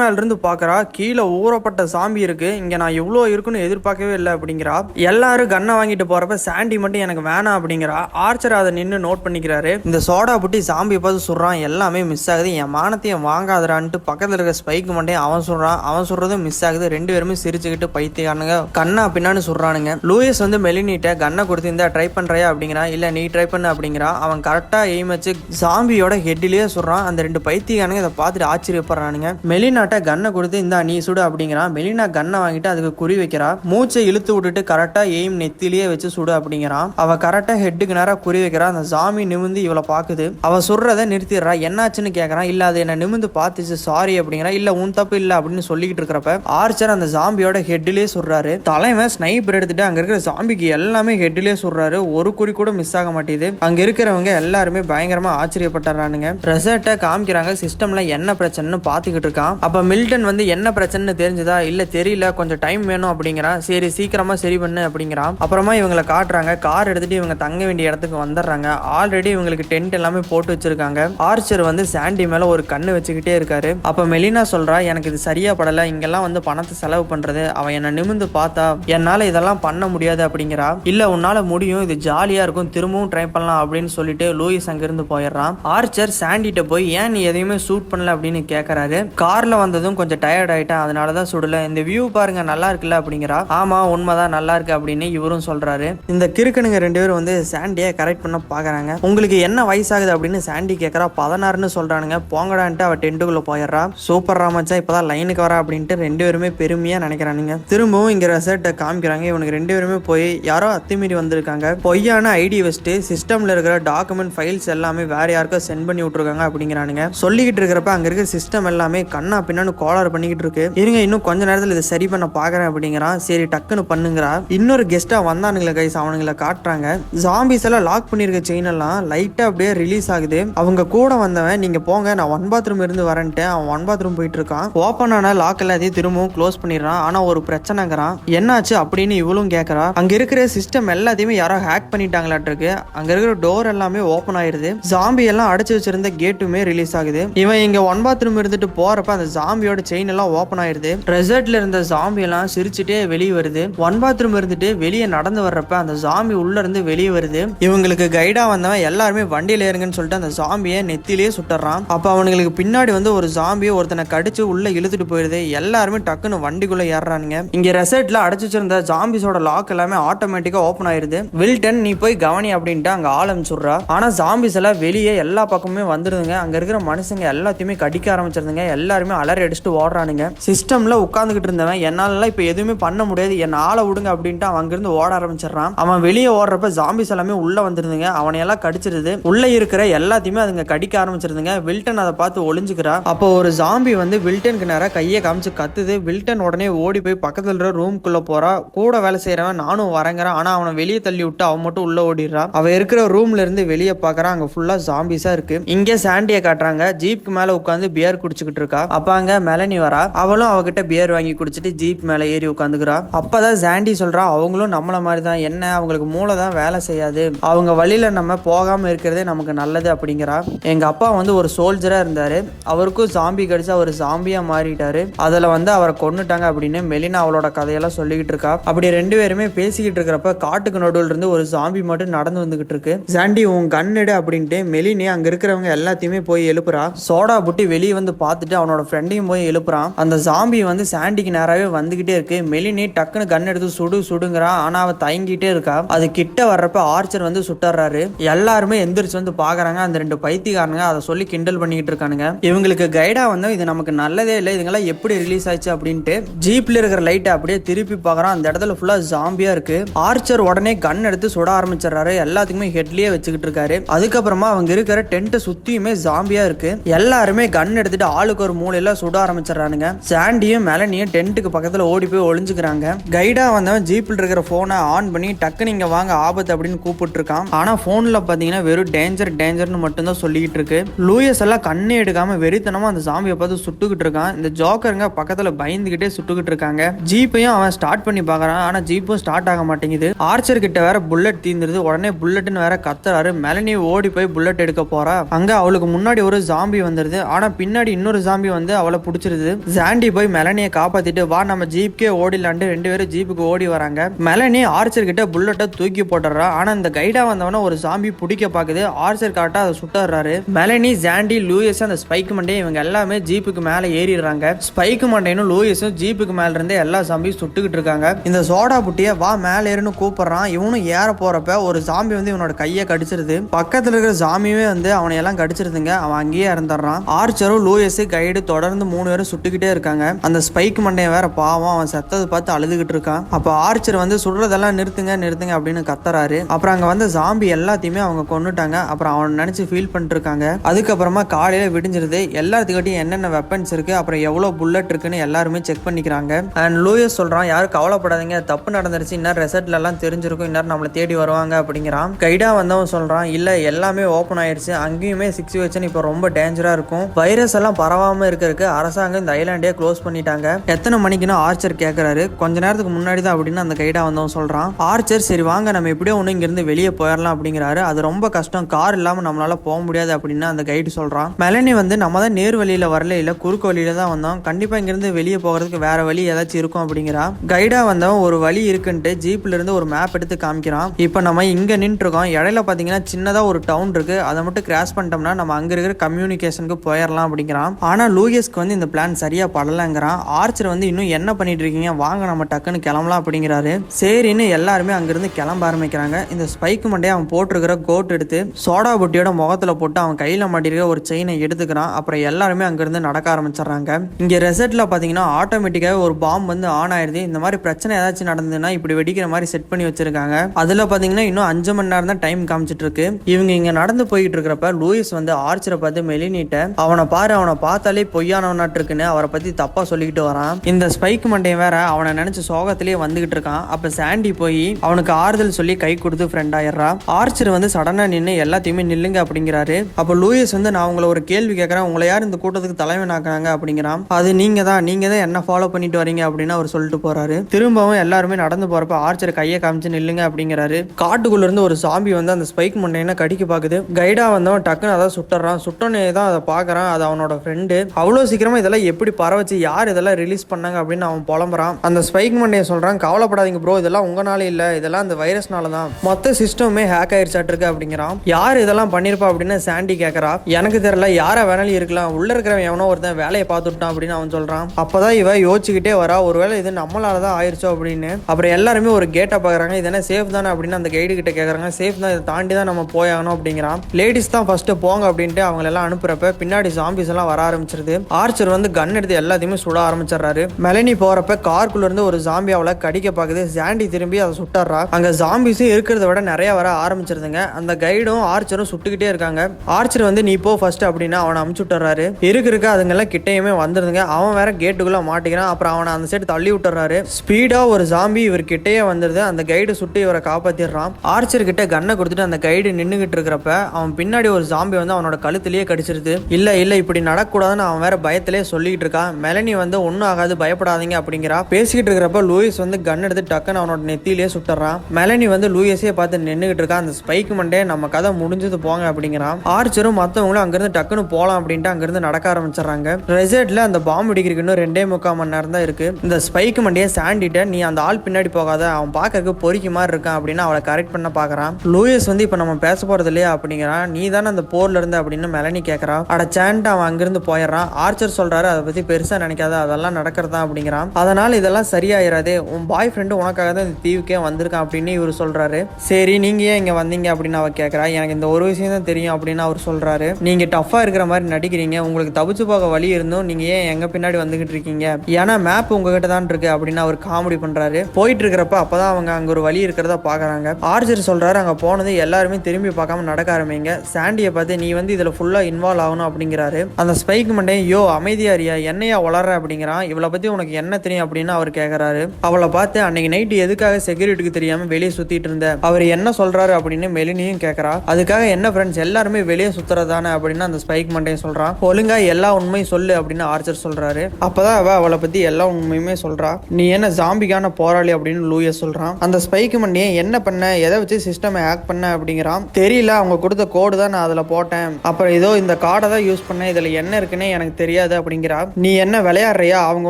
மேல இருந்து பாக்குறா கீழே ஊறப்பட்ட சாம்பி இருக்கு இங்க நான் இவ்வளோ இருக்குன்னு எதிர்பார்க்கவே இல்லை அப்படிங்கிறா. எல்லாரும் கண்ணை வாங்கிட்டு போறப்ப சாண்டி மட்டும் எனக்கு வேணாம் அப்படிங்கிறா. ஆர்ச்சர் அதை நின்று நோட் பண்ணிக்கிறாரு. இந்த சோடா புட்டி சாம்பி பார்த்து சொல்றான் எல்லாமே மிஸ் ஆகுது. என் மானத்தையும் வாங்காதரான்ட்டு பக்கத்துல இருக்க ஸ்பைக் மட்டும் அவன் சொல்றான் அவன் சொல்றதும் மிஸ் ஆகுது. ரெண்டு பேருமே சிரிச்சுக்கிட்டு பைத்தியானுங்க கண்ணா பின்னான்னு சொல்றானுங்க லூயிஸ் வந்து மெலினிட்ட கண்ணை கொடுத்து இந்த ட்ரை பண்றியா? அப்படிங்கிறான். இல்ல நீ ட்ரை பண்ண அப்படிங்கிறான். அவன் கரெக்டா எய்ம் வச்சு சாம்பியோட ஹெட்டிலேயே சொல்றான் அந்த ரெண்டு பைத்தியானுங்க இதை பார்த்துட்டு ஆச்சரியப்படுறானுங்க. மெலினாட்ட கண்ணை கொடுத்து இந்தா நீ சுடு அப்படிங்கிறான். மெலினா கண்ணை வாங்கிட்டு அதுக்கு குறி வைக்கிறா. மூச்சை இழுத்து விட்டுட்டு கரெக்டா எய்ம் நெத்திலேயே வச்சு சுடு அப்படிங்கிறான். அவ கரெக்டா ஹெட்டுக்கு நேராக குறி வைக்கிறா. அந்த சாமி நிமிந்து இவளை பாக்குது அவ சுடுறத நிறுத்திடுறா. என்னாச்சுன்னு கேக்குறான். இல்ல அது என்ன நிமிந்து பார்த்துச்சு. சாரி அப்படிங்கிறா. இல்ல உன் தப்பு இல்ல அப்படின்னு சொல்லிக்கிட்டு இருக்கிறப்ப ஆர்ச்சர் அந்த ஜாம்பியோட ஹெட்லேயே சொல்றாரு தலைவன் ஸ்னைப்பர் எடுத்துட்டு அங்க இருக்கிற ஜாம்பிக்கு எல்லாமே ஹெட்டிலே சொல்றாரு ஒரு குறி கூட மிஸ் ஆக மாட்டேது அங்க இருக்கிறவங்க எல்லாருமே பயங்கரமா ஆச்சரியப்பட்டுறானுங்க. ரெசர்ட்டை காமிக்கிறாங்க. சிஸ்டம்ல என்ன பிரச்சனைன்னு பாத்துக்கிட்டு இருக்கான். அப்ப மில்டன் வந்து என்ன பிரச்சனைன்னு தெரிஞ்சதா? இல்ல தெரியல கொஞ்சம் டைம் வேணும் அப்படிங்கிறான் சரி சீக்கிரமா சரி பண்ணு அப்படிங்கிறான். அப்புறமா இவங்களை காட்டுறாங்க. கார் எடுத்துட்டு இவங்க தங்க வேண்டிய இடத்துக்கு வந்துடுறாங்க. ஆல்ரெடி இவங்களுக்கு டென்ட் எல்லாமே போட்டு வச்சிருக்காங்க. ஆர்ச்சர் வந்து சாண்டி மேல ஒரு கண்ணு வச்சுக்கிட்டே இருக்காரு. அப்ப மெலினா சொல்றா எனக்கு இது சரியா படல. இங்கெல்லாம் வந்து பணத்தை செலவு பண்றது. அவன் என்ன நிமிந்து பார்த்தா என்னால இதெல்லாம் பண்ண முடியாது அப்படிங்கிறா. இல்ல உன்னால முடியும். இது ஜாலியா இருக்கும். திரும்பவும் ட்ரை பண்ணலாம் அப்படின்னு சொல்லிட்டு லூயிஸ் அங்கிருந்து போயிடுறான். ஆர்ச்சர் சாண்டிட்ட போய் ஏன் நீ எதையும் சூட் பண்ணல அப்படின்னு கேட்கறாரு கார்ல வந்ததும் கொஞ்சம் டயர்ட் ஆயிட்டேன். அதனாலதான் சுடல. இந்த வியூ பாருங்க நல்லா இருக்குல்ல அப்படிங்கிறா. ஆமா உண்மைதான் நல்லா இருக்கு அப்படின்னு இவரும் சொல்றாரு. இந்த கிறுக்கனுங்க ரெண்டு பேரும் வந்து சாண்டியை கரெக்ட் பண்ண பாக்குறாங்க. உங்களுக்கு என்ன வயசாகுது அப்படின்னு சாண்டி கேக்குறா. பதினாறுன்னு சொல்றானுங்க. போங்கடான்ட்டு அவ டென்ட்டுக்குள்ள போயிடுறா. சூப்பர் ராமச்சா இப்பதான் லைனுக்கு வரா அப்படின்ட்டு ரெண்டு பேருமே பெருமையா நினைக்கிறானுங்க. திரும்பவும் இங்க ரெசர்ட்டை காமிக்கிறாங்க. இவனுக்கு ரெண்டு பேருமே போய் யாரோ அத்துமீறி வந்திருக்காங்க. பொய்யான ஐடி வச்சுட்டு சிஸ்டம்ல இருக்கிற டாக்குமெண்ட் ஃபைல்ஸ் எல்லாமே வேற யாருக்கோ சென்ட் பண்ணி விட்டுருக்காங்க அப்படிங்கிறானுங்க. சொல்லிக்கிட்டு இருக்கிறப்ப அங்க இருக்க சிஸ்டம் எல்லாமே கண்ணா பின்னான்னு கோளாறு பண்ணிக்கிட்டு இருக்கு. இருங்க இன்னும் கொஞ்ச நேரத்துல இதை சரி பண்ண பாக்குறேன் அப்படிங்கிறான். சரி டக்குன்னு பண்ணுங்கிறா. இன்னொரு கெஸ்டா வந்தானுங்களே கைஸ் அவனுங்களை காட்டுறாங்க. ஜாம்பிஸ் எல்லாம் லாக் பண்ணிருக்க செயின் எல்லாம் லைட்டா அப்படியே ரிலீஸ் ஆகுது. அவங்க கூட வந்தவன் நீங்க போங்க நான் ஒன் பாத்ரூம் இருந்து வரேன்ட்டு அவன் ஒன் பாத்ரூம் போயிட்டு இருக்கான். ஓப்பன் ஆன லாக் எல்லாத்தையும் திரும்பவும் க்ளோஸ் பண்ணிடுறான். ஆனா ஒரு பிரச்சனைங்கிறான். என்னாச்சு? அப்படின்னு இவளும் கேக்குறா. அங்க இருக்கிற சிஸ்டம் எல்லாத்தையுமே யாரோ ஹேக் பண்ணிட்டாங்களாட்டிருக்கு அங்க இருக்கிற டோர் எல்லாமே ஓப்பன் ஆயிருது. ஜாம்பி எல்லாம் அடைச்சு வச்சிருந்த கேட்டுமே ரிலீஸ் ஆகுது. இவன் இங்க ஒன் பாத்ரூம் இருந்துட்டு போறப்ப அந்த ஜாம்பியோட செயின் எல்லாம் ஓப்பன் ஆயிருது. ரெசர்ட்ல இருந்த ஜாம்பி எல்லாம் சிரிச்சுட்டே வெளியே வருது. ஒன் பாத்ரூம் இருந்துட்டு வெளியே நடந்து வர்றப்ப அந்த ஜாம்பி உள்ள இருந்து வெளியே வருது. இவங்களுக்கு கைடா வந்தவன் எல்லாருமே வண்டியில ஏறுங்கன்னு சொல்லிட்டு அந்த ஜாம்பியை நெத்திலேயே சுட்டுறான். அப்ப அவனுங்களுக்கு பின்னாடி வந்து ஒரு ஜாம்பியை ஒருத்தனை கடிச்சு உள்ள இழுத்துட்டு போயிருது. எல்லாருமே டக்குன்னு வண்டிக்குள்ள ஏறுறானுங்க. இங்க ரெசர்ட்ல அடைச்சு வச்சிருந்த ஜாம்பிஸோட லாக் எல்லாமே ஆட்டோமேட்டிக்கா ஓப்பன் ஆயிருது. வில்டன் நீ போய் கவனி அப்படின்ட்டு அங்க ஆள் அனுப்பிச்சுடுறா ஆனா ஜாம்பிஸ் எல்லாம் வெளியே எல்லா பக்கமுமே வந்துருதுங்க. அங்க இருக்கிற மனுஷங்க எல்லாத்தையுமே கடிக்க ஆரம்பிச்சிருந்துங்க. எல்லாருமே அலறி அடிச்சுட்டு ஓடுறானுங்க. சிஸ்டம்ல உட்காந்துக்கிட்டு இருந்தவன் என்னால இப்ப எதுவுமே பண்ண முடியாது. என் ஆளை விடுங்க அப்படின்ட்டு அவங்க அங்கிருந்து ஓட ஆரம்பிச்சிடுறான். அவன் வெளியே ஓடுறப்ப ஜாம்பிஸ் எல்லாமே உள்ள வந்துருந்துங்க அவனையெல்லாம் கடிச்சிருது உள்ள இருக்கிற எல்லாத்தையுமே அதுங்க கடிக்க ஆரம்பிச்சிருதுங்க வில்டன் அதை பார்த்து ஒளிஞ்சுக்கிறா. அப்போ ஒரு ஜாம்பி வந்து வில்டனுக்கு நேரம் கையை காமிச்சு கத்துது. வில்டன் உடனே ஓடி போய் பக்கத்துல இருக்கிற ரூம்குள்ள போறா. கூட வேலை செய்யறவன் நானும் வரங்கிறான். ஆனா அவனை வெளியே தள்ளி விட்டு அவன் மட்டும் உள்ள ஓடிடுறான் அவ இருக்கிற ரூம்ல இருந்து வெளியே பாக்குறான். அங்க ஃபுல்லா ஜாம்பிஸா இருக்கு. இங்கே சாண்டியை காட்டுறாங்க. ஜீப்க்கு மேல உட்காந்து பியர் குடிச்சுக்கிட்டு இருக்கா. அப்ப அங்க மெலனி வரா. அவளும் அவகிட்ட பியர் வாங்கி குடிச்சிட்டு ஜீப் மேல ஏறி உட்காந்துக்கிறா. அப்பதான் சாண்டி சொல்றா அவங்களும் நம்மள மாதிரி தான் என்ன? அவங்களுக்கு மூளை தான் வேலை செய்யாது. அவங்க வழியில நம்ம போகாம இருக்கிறதே நமக்கு நல்லது அப்படிங்கிறா. எங்க அப்பா வந்து ஒரு சோல்ஜரா இருந்தாரு. அவருக்கும் ஜாம்பி கடிச்சு அவர் ஜாம்பியா மாறிட்டாரு. அதுல வந்து அவரை கொன்னுட்டாங்க அப்படின்னு மெலினா அவளோட கதையெல்லாம் சொல்லிக்கிட்டு இருக்கா. அப்படி ரெண்டு பேருமே பேசிக்கிட்டு இருக்கிறப்ப காட்டுக்கு நடுவில் இருந்து ஒரு ஜாம்பி மட்டும் நடந்து வந்துகிட்டு இருக்கு. சாண்டி உன் கண்ணெடு அப்படின்ட்டு மெலினி அங்க இருக்கிறவங்க எல்லாத்தையுமே போய் எழுப்புறா. சோடா புட்டி வெளியே வந்து பார்த்துட்டு அவனோட ஃப்ரெண்டையும் போய் எழுப்புறான். அந்த ஜாம்பி வந்து சாண்டிக்கு நேராகவே வந்துகிட்டே இருக்கு. மெலினி டக்குன்னு கன் எடுத்து சுடு சுடுங்கிறான் ஆனா அவ தயங்கிட்டே இருக்கா. அது கிட்ட வர்றப்ப ஆர்ச்சர் வந்து சுட்டுறாரு. எல்லாருமே எந்திரிச்சு வந்து பாக்குறாங்க. அந்த ரெண்டு பைத்தியக்காரனுங்க அதை சொல்லி கிண்டல் பண்ணிக்கிட்டு இருக்கானுங்க. இவங்களுக்கு கைடா வந்து இது நமக்கு நல்லதே இல்லை. இதுங்களாம் எப்படி ரிலீஸ் ஆச்சு அப்படின்ட்டு ஜீப்ல இருக்கிற லைட்டை அப்படியே திருப்பி பாக்குறான். அந்த இடத்துல ஃபுல்லா ஜாம்பியா இருக்கு. ஆர்ச்சர் உடனே கன் எடுத்து சுட ஆரம்பிச்சிடுறாரு. எல்லாத்துக்குமே ஹெட்லயே வச்சுக்கிட்டு இருக்காரு. அதுக்கப்புறமா அவங்க இருக்கிற டென்ட் சுத்தியுமே ஜாம்பியா இருக்கு. எல்லாருமே கன் எடுத்துட்டு ஆளுக்கு ஒரு மூலையில சுட ஆரம்பிச்சிடுறானுங்க. சாண்டியும் மெலனியும் டென்ட்டுக்கு பக்கத்துல ஓடி போய் ஒளிஞ்சுக்கிறாங்க. கைடா வந்தவன் ஜீப்ல இருக்கிற போனை ஆன் பண்ணி டக்குன்னு நீங்க வாங்க ஆபத்து அப்படின்னு கூப்பிட்டு இருக்கான் ஆனா போன்ல பாத்தீங்கன்னா வெறும் டேஞ்சர் டேஞ்சர்னு மட்டும்தான் சொல்லிக்கிட்டு இருக்கு. லூயஸ் எல்லாம் கண்ணே எடுக்காம வெறித்தனமா அந்த ஜாம்பியை பார்த்து சுட்டுக்கிட்டு இருக்கான். இந்த ஜோக்கருங்க பக்கத்துல பயந்துகிட்டே சுட்டுக்கிட்டு இருக்காங்க. ஜீப்பையும் அவன் ஸ்டார்ட் பண்ணி பார்க்கறான். ஆனா ஜீப்பும் ஸ்டார்ட் ஆக மாட்டேங்குது. ஆர்ச்சர் கிட்ட வேற புல்லட் தீந்துருது. உடனே புல்லட்னு வேற கத்துறாரு. மெலனி ஓடி போய் புல்லட் எடுக்க போறா. அங்க அவளுக்கு முன்னாடி ஒரு ஜாம்பி ஜாம்பி வந்துருது. ஆனா பின்னாடி இன்னொரு ஜாம்பி வந்து அவளை பிடிச்சிருது. ஜாண்டி போய் மெலனியை காப்பாத்திட்டு வா நம்ம ஜீப்கே ஓடிலான்ட்டு ரெண்டு பேரும் ஜீப்புக்கு ஓடி வராங்க. மெலனி ஆர்ச்சர் கிட்ட புல்லட்டை தூக்கி போட்டுறா ஆனா இந்த கைடா வந்தவன ஒரு ஜாம்பி பிடிக்க பாக்குது. ஆர்ச்சர் காட்டா அதை சுட்டுறாரு மெலனி ஜாண்டி லூயஸ் அந்த ஸ்பைக் மண்டே இவங்க எல்லாமே ஜீப்புக்கு மேல ஏறிடுறாங்க. ஸ்பைக் மண்டேனும் லூயஸும் ஜீப்புக்கு மேல இருந்து எல்லா ஜாம்பியும் சுட்டுக்கிட்டு இருக்காங்க. இந்த சோடா புட்டிய வா மேல ஏறுன்னு கூப்பிடுறான். இவனும் ஏற போறப்ப ஒரு ஜாம்பி வந்து இவனோட கையை கடிச்சிருது. பக்கத்துல இருக்கிற ஜாமியுமே வந்து அவனை எல்லாம் கடிச்சிருதுங்க. அவன் அங்கேயே இறந்துடுறான். ஆர்ச்சரும் லூயஸு கைடு தொடர்ந்து மூணு பேரும் சுட்டுக்கிட்டே இருக்காங்க. அந்த ஸ்பைக் மண்டையன் வேற பாவம் அவன் செத்ததை பார்த்து அழுதுகிட்டு இருக்கான். அப்ப ஆர்ச்சர் வந்து சுடுறதெல்லாம் நிறுத்துங்க நிறுத்துங்க அப்படின்னு கத்துறாரு. அப்புறம் அங்க வந்து ஜாம்பி எல்லாத்தையுமே அவங்க கொன்னுட்டாங்க. அப்புறம் அவனை நினைச்சு ஃபீல் பண்ணிட்டு இருக்காங்க. அதுக்கப்புறமா காலையில விடிஞ்சிருது. எல்லாத்துக்கிட்டையும் என்னென்ன வெப்பன்ஸ் இருக்கு அப்புறம் எவ்வளவு புல்லட் இருக்குன்னு எல்லாருமே செக் பண்ணிக்கிறாங்க. அண்ட் லூயஸ் சொல்றான் யாரும் கவலைப்படாதீங்க. தப்பு நடந்துருச்சு. இன்னும் ரெசல்ட்ல எல்லாம் தெரிஞ்சிருக்கும். இன்னும் நம்மளை தேடி வருவாங்க அப்படிங்கிறான். கைடா வந்தவன் சொல்றான் இல்ல எல்லாமே ஓப்பன் ஆயிடுச்சு அங்கேயுமே சிக்ஸ் வச்சு இப்போ ரொம்ப டேஞ்சரா இருக்கும். வைரஸ் எல்லாம் பரவாம இருக்கிறதுக்கு அரசாங்கம் இந்த ஐலாண்டே க்ளோஸ் பண்ணிட்டாங்க. எத்தனை மணிக்குன்னு ஆர்ச்சர் கேட்குறாரு கொஞ்ச நேரத்துக்கு முன்னாடி தான் அப்படின்னு அந்த கைடா வந்தவன் சொல்றான். ஆர்ச்சர் சரி வாங்க நம்ம எப்படியோ ஒன்று இங்கேருந்து வெளியே போயிடலாம் அப்படிங்கிறாரு. அது ரொம்ப கஷ்டம். கார் இல்லாம நம்மளால போக முடியாது அப்படின்னு அந்த கைடு சொல்றான். மெலனி வந்து நம்ம தான் நேர் வழியில வரல இல்ல குறுக்கு வழியில தான் வந்தோம். கண்டிப்பா இங்கிருந்து வெளியே போகிறதுக்கு வேற வழி ஏதாச்சும் இருக்கும் அப்படிங்கிறா. கைடா வந்தவன் ஒரு வழி இருக்குன்ட்டு ஜீப்ல இருந்து ஒரு மேப் எடுத்து காமிக்கிறான். இப்போ நம்ம இங்க நின்று இருக்கோம் இடையில பாத்தீங்கன்னா சின்னதா ஒரு டவுன் இருக்கு. அதை மட்டும் கிராஸ் பண்ணிட்டோம்னா நம்ம அங்க இருக்கிற கம்யூனிகேஷனுக்கு போயிடலாம் அப்படிங்கிறான். ஆனால் லூயஸ்க்கு வந்து இந்த பிளான் சரியாக படலைங்கிறான். ஆர்ச்சர் வந்து இன்னும் என்ன பண்ணிட்டு இருக்கீங்க? வாங்க நம்ம டக்குன்னு கிளம்பலாம் அப்படிங்கிறாரு. சரின்னு எல்லாருமே அங்கிருந்து கிளம்ப ஆரம்பிக்கிறாங்க. இந்த ஸ்பைக்கு மண்டையை அவன் போட்டிருக்கிற கோட் எடுத்து சோடா புட்டியோட முகத்தில் போட்டு அவன் கையில் மாட்டிருக்க ஒரு செயினை எடுத்துக்கிறான். அப்புறம் எல்லாருமே அங்கிருந்து நடக்க ஆரம்பிச்சிடுறாங்க. இங்கே ரெசர்ட்டில் பார்த்தீங்கன்னா ஆட்டோமேட்டிக்காக ஒரு பாம்பு வந்து ஆன் ஆயிருது. இந்த மாதிரி பிரச்சனை ஏதாச்சும் நடந்ததுன்னா இப்படி வெடிக்கிற மாதிரி செட் பண்ணி வச்சிருக்காங்க. அதில் பார்த்தீங்கன்னா இன்னும் அஞ்சு மணி நேரம் தான் டைம் காமிச்சிட்டு இருக்கு. இவங்க இங்கே நடந்து போயிட்டு இருக்கிறப்ப லூயிஸ் வந்து ஆர்ச்சரை பார்த்து மெலினிட்ட அவனை பாரு அவனை பார்த்தாலே பொய்யானவனாட்டு இருக்குன்னு அவரை பத்தி தப்பா சொல்லிக்கிட்டு வரான். இந்த ஸ்பைக் மண்டையன் வேற அவனை நினைச்சு சோகத்திலேயே வந்துகிட்டு இருக்கான். அப்ப சாண்டி போய் அவனுக்கு ஆறுதல் சொல்லி கை கொடுத்து ஃப்ரெண்ட் ஆயிடுறா. ஆர்ச்சர் வந்து சடனா நின்று எல்லாத்தையுமே நில்லுங்க அப்படிங்கிறாரு. அப்ப லூயிஸ் வந்து நான் உங்களை ஒரு கேள்வி கேட்கறேன் உங்களை யார் இந்த கூட்டத்துக்கு தலைவனாக்குறாங்க அப்படிங்கிறான். அது நீங்க தான். நீங்க தான் என்ன ஃபாலோ பண்ணிட்டு வரீங்க? அப்படின்னு அவர் சொல்லிட்டு போறாரு. திரும்பவும் எல்லாருமே நடந்து போறப்ப ஆர்ச்சர் கையை காமிச்சு நில்லுங்க அப்படிங்கிறாரு. காட்டுக்குள்ள இருந்து ஒரு சாம்பி வந்து அந்த ஸ்பைக் மண்டையனை கடிக்க பாக்குது. கைடா வந்தவன் டக்குன்னு அதான் சுட்டுறான். சுட்டோன்னு தான் அதை பார்க்குறான். அது அவனோட ஃப்ரெண்டு அவ்வளோ சீக்கிரமாக இதெல்லாம் எப்படி பரவச்சு? யார் இதெல்லாம் ரிலீஸ் பண்ணாங்க அப்படின்னு அவன் புலம்புறான். அந்த ஸ்பைக் மண்டையை சொல்கிறான் கவலைப்படாதீங்க ப்ரோ இதெல்லாம் உங்களால இல்லை. இதெல்லாம் அந்த வைரஸ்னால தான். மொத்த சிஸ்டமே ஹேக் ஆயிருச்சாட்டு அப்படிங்கிறான். யார் இதெல்லாம் பண்ணியிருப்பா அப்படின்னு சாண்டி கேட்குறா எனக்கு தெரியல யாரை வேணாலும் இருக்கலாம். உள்ள இருக்கிறவன் எவனோ ஒருத்தன் வேலையை பார்த்துட்டான் அப்படின்னு அவன் சொல்கிறான் அப்போ தான் இவன் யோசிச்சுக்கிட்டே வரா. ஒருவேளை இது நம்மளால தான் ஆயிடுச்சோ அப்படின்னு. அப்புறம் எல்லாருமே ஒரு கேட்டை பார்க்குறாங்க இது என்ன சேஃப் தானே அப்படின்னு அந்த கைடு கிட்ட கேட்குறாங்க சேஃப் தான் இதை தாண்டி தான் நம்ம போயாகணும் அப்படிங்கிறான். லேடிஸ் தான் ஃபஸ்ட்டு போங்க அப்படின்ட்டு அவங்களெல்லாம் எல்லாம் அனுப்புறப்ப பின்னாடி ஜாம்பிஸ் எல்லாம் வர ஆரம்பிச்சிருது. ஆர்ச்சர் வந்து கன் எடுத்து எல்லாத்தையுமே சுட ஆரம்பிச்சிடுறாரு. மெலனி போறப்ப கார்க்குள்ள இருந்து ஒரு ஜாம்பி அவளை கடிக்க பாக்குது. ஜாண்டி திரும்பி அதை சுட்டுறா அங்க ஜாம்பிஸும் இருக்கிறத விட நிறைய வர ஆரம்பிச்சிருதுங்க. அந்த கைடும் ஆர்ச்சரும் சுட்டுக்கிட்டே இருக்காங்க. ஆர்ச்சர் வந்து நீ போ ஃபர்ஸ்ட் அப்படின்னா அவனை அமுச்சு விட்டுறாரு இருக்கு இருக்க அதுங்கெல்லாம் கிட்டையுமே வந்துருதுங்க. அவன் வேற கேட்டுக்குள்ள மாட்டிக்கிறான். அப்புறம் அவனை அந்த சைடு தள்ளி விட்டுறாரு ஸ்பீடா ஒரு ஜாம்பி இவர் கிட்டேயே வந்துருது. அந்த கைடு சுட்டு இவரை காப்பாத்திடுறான். ஆர்ச்சர் கிட்ட கன்னை கொடுத்துட்டு அந்த கைடு நின்னுகிட்டு இருக்கிறப்ப அவன் பின்னாடி ஒரு ஜாம்பி வந்து அவனோட கழுத்திலேயே பேசுறது இல்ல இல்ல இப்படி நடக்கூடாதுன்னு அவன் வேற பயத்திலே சொல்லிட்டு இருக்கான் மெலனி வந்து ஒன்றும் ஆகாது பயப்படாதீங்க அப்படிங்கிறா. பேசிக்கிட்டு இருக்கிறப்ப லூயிஸ் வந்து கன் எடுத்து டக்குன்னு அவனோட நெத்தியிலே சுட்டுறான். மெலனி வந்து லூயிஸே பார்த்து நின்னுகிட்டு இருக்கான் அந்த ஸ்பைக் மண்டே நம்ம கதை முடிஞ்சது போங்க அப்படிங்கிறான் ஆர்ச்சரும் மற்றவங்களும் அங்கிருந்து டக்குன்னு போகலாம் அப்படின்ட்டு அங்கிருந்து நடக்க ஆரம்பிச்சிடறாங்க. ரெசர்ட்ல அந்த பாம்பு அடிக்கிறதுக்கு இன்னும் ரெண்டே முக்கால் மணி நேரம் தான் இருக்கு. இந்த ஸ்பைக் மண்டையை சாண்டிட்ட நீ அந்த ஆள் பின்னாடி போகாத. அவன் பார்க்கறக்கு பொறிக்கு மாதிரி இருக்கான் அப்படின்னு அவளை கரெக்ட் பண்ண பார்க்குறான். லூயிஸ் வந்து இப்போ நம்ம பேச போறது இல்லையா? அப்படிங்கிறான் நீ தானே அந்த போர்ல இருந்து அப்படின்னு மெலனி கேட்கறா அட சேண்ட் அவன் அங்கிருந்து போயிடுறான். ஆர்ச்சர் சொல்றாரு அதை பத்தி பெருசா நினைக்காத அதெல்லாம் நடக்கிறதா? அப்படிங்கிறான். அதனால இதெல்லாம் சரியாயிராதே உன் பாய் ஃப்ரெண்டு உனக்காக தான் இந்த தீவுக்கே வந்திருக்கான் அப்படின்னு இவர் சொல்றாரு. சரி நீங்க ஏன் இங்க வந்தீங்க? அப்படின்னு அவ கேட்கறா எனக்கு இந்த ஒரு விஷயம் தான் தெரியும் அப்படின்னு அவர் சொல்றாரு. நீங்க டஃபா இருக்கிற மாதிரி நடிக்கிறீங்க. உங்களுக்கு தப்பிச்சு போக வழி இருந்தும் நீங்க ஏன் எங்க பின்னாடி வந்துகிட்டு இருக்கீங்க? ஏன்னா மேப் உங்ககிட்ட தான் இருக்கு அப்படின்னு அவர் காமெடி பண்றாரு. போயிட்டு இருக்கிறப்ப அப்பதான் அவங்க அங்க ஒரு வழி இருக்கிறதா பாக்குறாங்க. ஆர்ச்சர் சொல்றாரு அங்க போனது எல்லாருமே திரும்பி பார்க்காம நடக்க ஆரம்பிங்க. சாண்டியை பார்த்து நீ வந்து இதுல ஃபுல்லா இன்வால்வ் ஆகணும் அப்படிங்கிறாரு. அந்த ஸ்பைக்கு மண்டே யோ அமைதியாரியா என்னையா வளர்ற? அப்படிங்கிறான். இவளை பத்தி உனக்கு என்ன தெரியும்? அப்படின்னு அவர் கேக்குறாரு. அவளை பார்த்து அன்னைக்கு நைட்டு எதுக்காக செக்யூரிட்டிக்கு தெரியாம வெளியே சுத்திட்டு இருந்த? அவர் என்ன சொல்றாரு? அப்படின்னு மெலினியும் கேக்குறா. அதுக்காக என்ன ஃப்ரெண்ட்ஸ் எல்லாருமே வெளியே சுத்துறதானே அப்படின்னு அந்த ஸ்பைக் மண்டையும் சொல்றான். ஒழுங்கா எல்லா உண்மையும் சொல்லு அப்படின்னு ஆர்ச்சர் சொல்றாரு. அப்பதான் அவ அவளை பத்தி எல்லா உண்மையுமே சொல்றா. நீ என்ன ஜாம்பிக்கான போராளி? அப்படின்னு லூயஸ் சொல்றான். அந்த ஸ்பைக்கு மண்டியை என்ன பண்ண? எதை வச்சு சிஸ்டம் ஹேக் பண்ண? அப்படிங்கிறான். தெரியல அவங்க கொடுத்த கோடு தான் நான் அதுல போட்டேன். அப்புறம் ஏதோ இந்த இந்த கார்டை தான் யூஸ் பண்ணேன். இதில் என்ன இருக்குன்னே எனக்கு தெரியாது அப்படிங்கிறா. நீ என்ன விளையாடுறியா? அவங்க